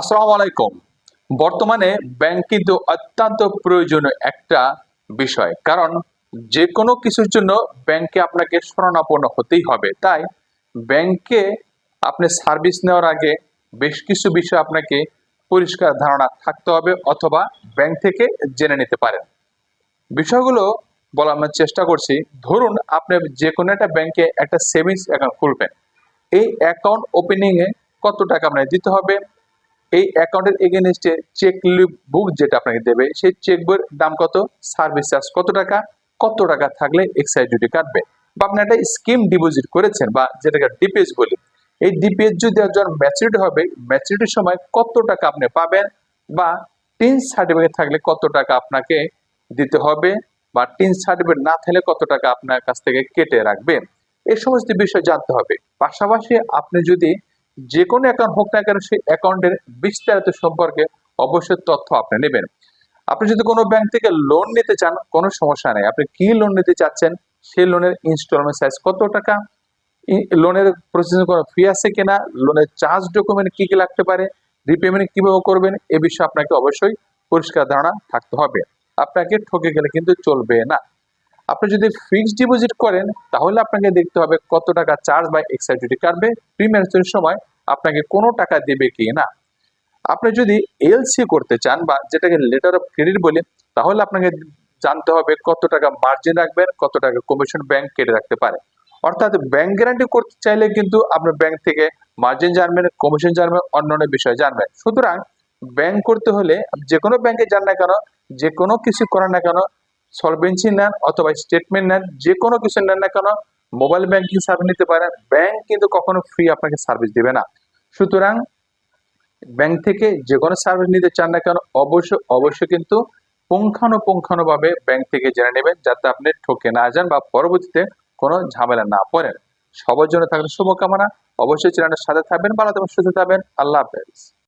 আসসালামু আলাইকুম। বর্তমানে ব্যাংক কিন্তু অত্যন্ত প্রয়োজনীয় একটা বিষয়, কারণ যে কোনো কিছুর জন্য ব্যাংকে আপনাকে শরণাপন্ন হতেই হবে। তাই ব্যাংকে আপনি সার্ভিস নেওয়ার আগে বেশ কিছু বিষয় আপনাকে পরিষ্কার ধারণা থাকতে হবে অথবা ব্যাংক থেকে জেনে নিতে পারেন। বিষয়গুলো বলার আমরা চেষ্টা করছি। ধরুন আপনি যে কোনো একটা ব্যাংকে একটা সেভিংস অ্যাকাউন্ট খুলবেন। এই অ্যাকাউন্ট ওপেনিংয়ে কত টাকা আপনাকে দিতে হবে? এই অ্যাকাউন্টের এগেনস্টে চেক বুক যেটা আপনাকে দেবে, সেই চেক বইয়ের দাম কত? সার্ভিস চার্জ কত টাকা? কত টাকা থাকলে এক্সাইজ ডিউটি কাটবে? বা আপনি একটা স্কিম ডিপোজিট করেছেন বা যেটাকে ডিপিএস বলি, এই ডিপিএস যদি একজন ম্যাচুরিটি হবে ম্যাচুরিটির সময় কত টাকা আপনি পাবেন? বা টিন সার্টিফিকেট থাকলে কত টাকা আপনাকে দিতে হবে? বা টিন সার্টিফিকেট না থাকলে কত টাকা আপনার কাছ থেকে কেটে রাখবে এই সমস্ত বিষয় জানতে হবে। পাশাপাশি আপনি যদি যে কোনো অ্যাকাউন্ট হোক না কেন, সেই অ্যাকাউন্টের বিস্তারিত সম্পর্কে অবশ্যই তথ্য আপনি নেবেন। আপনি যদি কোনো ব্যাংক থেকে লোন নিতে চান, কোনো সমস্যা নেই। আপনি কি লোন নিতে চাচ্ছেন, সেই লোনের ইনস্টলমেন্ট সাইজ কত টাকা? লোনের প্রসেসিং কোনো ফি আছে কিনা? লোনের চার্জ ডকুমেন্ট কি কি লাগতে পারে? রিপেমেন্ট কীভাবে করবেন? এ বিষয়ে আপনাকে অবশ্যই পরিষ্কার ধারণা থাকতে হবে। আপনাকে ঠকে গেলে কিন্তু চলবে না। আপনি যদি ফিক্সড ডিপোজিট করেন, তাহলে আপনাকে দেখতে হবে কত টাকা চার্জ বা এক্সাইটিটি কাটবে। প্রিমিয়ামের সময় আপনাকে কোনো টাকা দেবে কি না? আপনি যদি এলসি করতে চান বা যেটাকে লেটার অফ ক্রেডিট বলি, তাহলে আপনাকে জানতে হবে কত টাকা মার্জিন রাখবেন, কত টাকা কমিশন ব্যাংক কেটে রাখতে পারে। অর্থাৎ ব্যাংক গ্যারান্টি করতে চাইলে কিন্তু আপনার ব্যাংক থেকে মার্জিন জানবেন কমিশন জানবেন, অন্যান্য বিষয় জানবেন। সুতরাং ব্যাংক করতে হলে যে কোনো ব্যাংকে যান না কেন, যে কোনো কিছু করেন না কেন সলভেন্সি নেন অথবা স্টেটমেন্ট নেন, যে কোনো কিছু নেন না কেন মোবাইল ব্যাংকিং সার্ভিস নিতে পারেন। ব্যাংক কিন্তু কখনো ফ্রি আপনাকে সার্ভিস দেবে না। সুতরাং ব্যাংক থেকে যে কোনো সার্ভিস নিতে চান না কেন, অবশ্য, অবশ্যই কিন্তু পুঙ্খানুপুঙ্খানুভাবে ব্যাংক থেকে জেনে নেবেন যাতে আপনি ঠকে না যান বা পরবর্তীতে কোনো ঝামেলা না পড়েন। সবার জন্য থাকলে শুভকামনা। অবশ্যই চ্যানেলের সাথে থাকবেন, ভালো থাকবেন, সুস্থ থাকবেন। আল্লাহ হাফেজ।